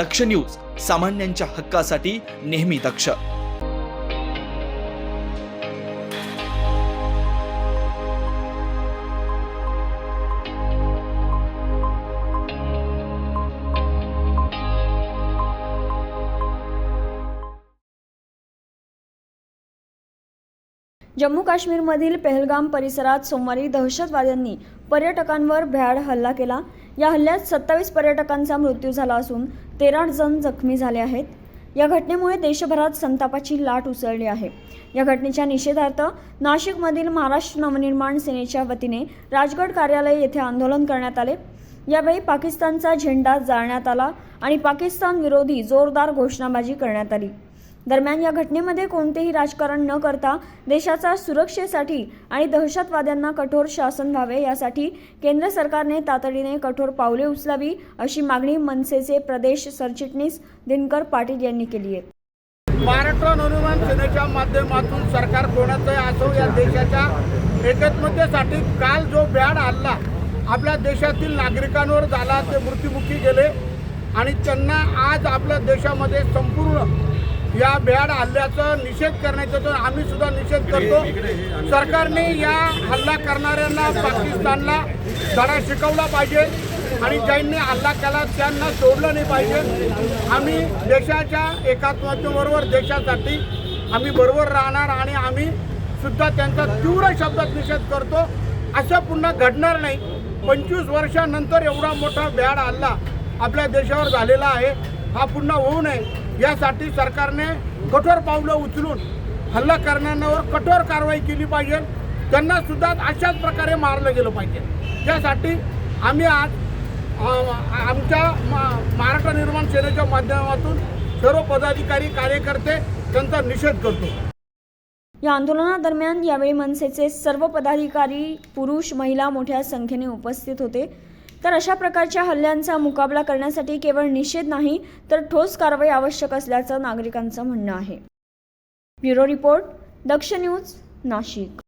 दक्ष news सामान्यांच्या हक्कासाठी नेहमी दक्ष. जम्मू काश्मीरमधील पहलगाम परिसरात सोमवारी दहशतवाद्यांनी पर्यटकांवर भ्याड हल्ला केला. या हल्ल्यात सत्तावीस पर्यटकांचा मृत्यू झाला असून तेरा जण जखमी झाले आहेत. या घटनेमुळे देशभरात संतापाची लाट उसळली आहे. या घटनेच्या निषेधार्थ नाशिकमधील महाराष्ट्र नवनिर्माण सेनेच्या वतीने राजगड कार्यालय येथे आंदोलन करण्यात आले. यावेळी पाकिस्तानचा झेंडा जाळण्यात आला आणि पाकिस्तान विरोधी जोरदार घोषणाबाजी करण्यात आली. दरम्यान या घटनेमध्ये कोणतेही राजकारण न करता देशाच्या सुरक्षेसाठी आणि दहशतवाद्यांना कठोर शासन व्हावे यासाठी केंद्र सरकारने तातडीने कठोर पावले उचलावी अशी मागणी मनसेचे प्रदेश सरचिटणीस दिनकर पाटील यांनी केली आहे. महाराष्ट्र नवनिर्माण सेनेच्या माध्यमातून सरकार कोणाचंही असो या देशाच्या एकत्मतेसाठी काल जो ब्याड हल्ला आपल्या देशातील नागरिकांवर झाला ते मृत्युमुखी गेले आणि त्यांना आज आपल्या देशामध्ये संपूर्ण या भ्याड हल्ल्याचा निषेध करण्याचा तर आम्ही सुद्धा निषेध करतो. सरकारने या हल्ला करणाऱ्यांना पाकिस्तानला धडा शिकवला पाहिजे आणि ज्यांनी हल्ला केला त्यांना सोडलं नाही पाहिजे. आम्ही देशाच्या एकात्मतेबरोबर देशासाठी आम्ही बरोबर राहणार आणि आम्ही सुद्धा त्यांचा तीव्र शब्दात निषेध करतो. असं पुन्हा घडणार नाही. पंचवीस वर्षानंतर एवढा मोठा भ्याड हल्ला आपल्या देशावर झालेला आहे. हा पुन्हा होऊ नये. यासाठी सरकारने कठोर पावलं उचलून हल्ला करणाऱ्यांवर कठोर कारवाई केली पाहिजे. त्यांना सुद्धा अशाच प्रकारे मारलं गेलं पाहिजे. त्यासाठी आम्ही आज आमच्या मा- महाराष्ट्र निर्माण सेनेच्या माध्यमातून सर्व पदाधिकारी कार्यकर्ते त्यांचा निषेध करतो. या आंदोलनादरम्यान यावेळी मनसेचे सर्व पदाधिकारी पुरुष महिला मोठ्या संख्येने उपस्थित होते. तर अशा प्रकारच्या हल्ल्यांचा मुकाबला करण्यासाठी केवळ निषेध नाही तर ठोस कारवाई आवश्यक असल्याचं नागरिकांचं म्हणणं आहे. Bureau report Daksh news Nashik.